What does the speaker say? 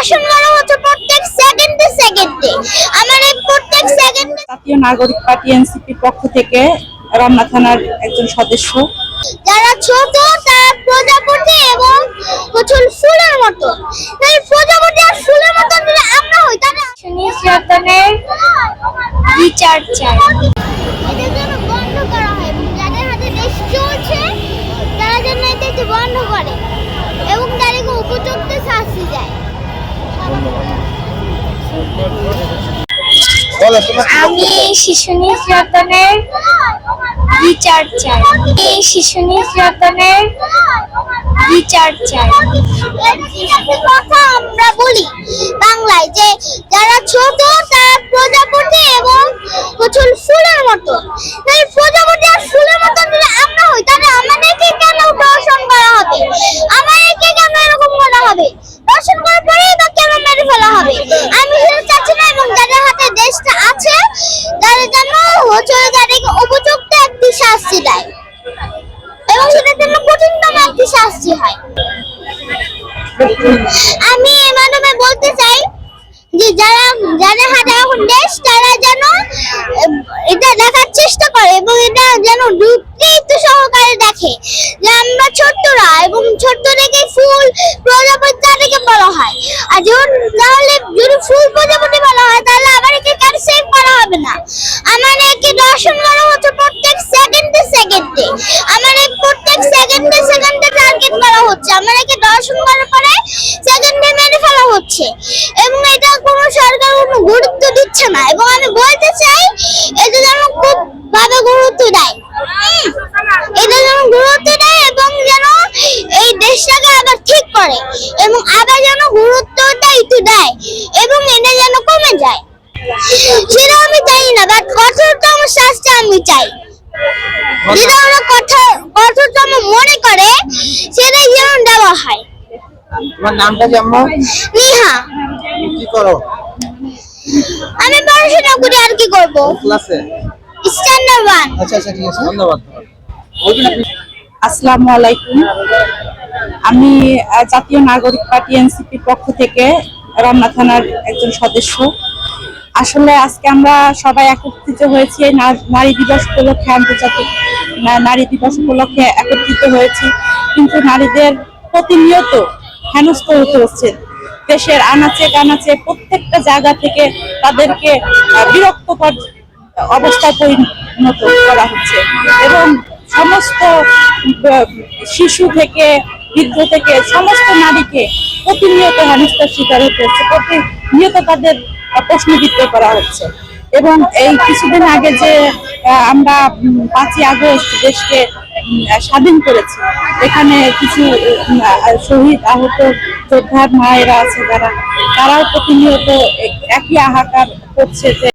দর্শন করা হচ্ছে প্রত্যেক সেকেন্ডে সেকেন্ডে আমার এই প্রত্যেক সেকেন্ডে জাতীয় নাগরিক পার্টি এনসিপির পক্ষ থেকে রমনা থানার একজন সদস্য। যারা ছোট তারা প্রজাপতি এবং প্রচুর ফুলের মতো। তাই প্রজাপতি আর ফুলের মতো যদি আমরা হই তাহলে নির্যাতনের বিচার চাই। এটা যেন বন্ধ করা হয়। এবং যাদের হাতে দেশ চলছে তারা যেন এটাকে বন্ধ করে এবং তাদেরকে উপযুক্ত শাস্তি দেয়। আমি শিশু নির্যাতনের বিচার চাই। এই শিশু নির্যাতনের বিচার চাই। কথা আমরা বলি, বাংলায় যে যারা ছোট, তারা প্রজাপতি এবং প্রচুর ফুলের মতো তাই প্রজাপতি আর ফুলের মতো যদি আমরা হই তাহলে আমাদেরকে কেন দর্শন করা হবে আমাদেরকে কেন এরকম করা হবে দর্শন করার পরেই বা কেন মেরে ফেলা হবে আমি সেটা চাচ্ছি না এবং যাদের হাতে দেশটা আছে তাদের জন্য হচ্ছে তাদেরকে উপযুক্ত একটি শাস্তি দেয়। এবং সেটার জন্য কঠিনতম একটি শাস্তি হয়। আমি এই মাধ্যমে বলতে চাই যে যারা যাদের হাতে এখন দেশ, তারা যেন, এটা দেখার চেষ্টা করে এবং এটা যেন যুক্তিযুক্ত সহকারে দেখে যে আমরা ছোট্টরা এবং ছোট্ট থেকে ফুল প্রজাপতি তাদেরকে বলা হয়। আর যখন, তাহলে যদি ফুল প্রজাপতি বলা হয়, তাহলে আমার একে কেন সেভ করা হবে না আমার একে দর্শন করা হচ্ছে প্রত্যেক সেকেন্ডে সেকেন্ডে আমার এই প্রত্যেক সেকেন্ডে সেকেন্ডে টার্গেট করা হচ্ছে। আমার একে দর্শন করার পরে সেকেন্ড ডে মেরে ফেলা হচ্ছে। এবং এটা কোনো সরকার কোনো গুরুত্ব দিচ্ছে না। এবং আমি বলতে চাই এটা যেন খুব ভাবে গুরুত্ব দেয় হুম, এটা যেন গুরুত্ব দেয় এবং যেন এই দেশটাকে আবার ঠিক করে এবং আবার যেন গুরুত্বটা একটু দেয় এবং এটা যেন কমে যায় সেটা আমি চাই না বাট কঠোরতম শাস্তি আমি চাই যেটা ওরা কঠোর কঠোরতম মনে করে সেটাই যেন দেওয়া হয়। তোমার নামটা কি আম্মা নিহা। কি করো? আমি পড়াশোনা করি আর কি করব? ক্লাসে? স্ট্যান্ডার্ড ওয়ান আচ্ছা আচ্ছা ঠিক আছে ধন্যবাদ। আসসালামু আলাইকুম। আমি জাতীয় নাগরিক পার্টি এনসিপির পক্ষ থেকে রমনা থানার একজন সদস্য। আসলে আজকে আমরা সবাই একত্রিত হয়েছি না- নারী দিবস উপলক্ষে আন্তর্জাতিক নারী দিবস উপলক্ষে একত্রিত হয়েছি। কিন্তু নারীদের প্রতিনিয়ত হেনস্থ হতে হচ্ছে। দেশের আনাচে কানাচে প্রত্যেকটা জায়গা থেকে তাদেরকে বিরক্তকর অবস্থায় পরিণত করা হচ্ছে এবং সমস্ত শিশু থেকে, বৃদ্ধ থেকে সমস্ত নারীকে প্রতিনিয়ত হেনস্থার শিকার হতে হচ্ছে, প্রতিনিয়ত তাদের প্রশ্নবিদ্ধ করা হচ্ছে এবং এই কিছুদিন আগে যে আমরা পাঁচই আগস্ট দেশকে স্বাধীন করেছি এখানে কিছু শহীদ আহত যোদ্ধার মায়েরা আছে যারা, তারাও প্রতিনিয়ত এক- একই আহাকার করছে যে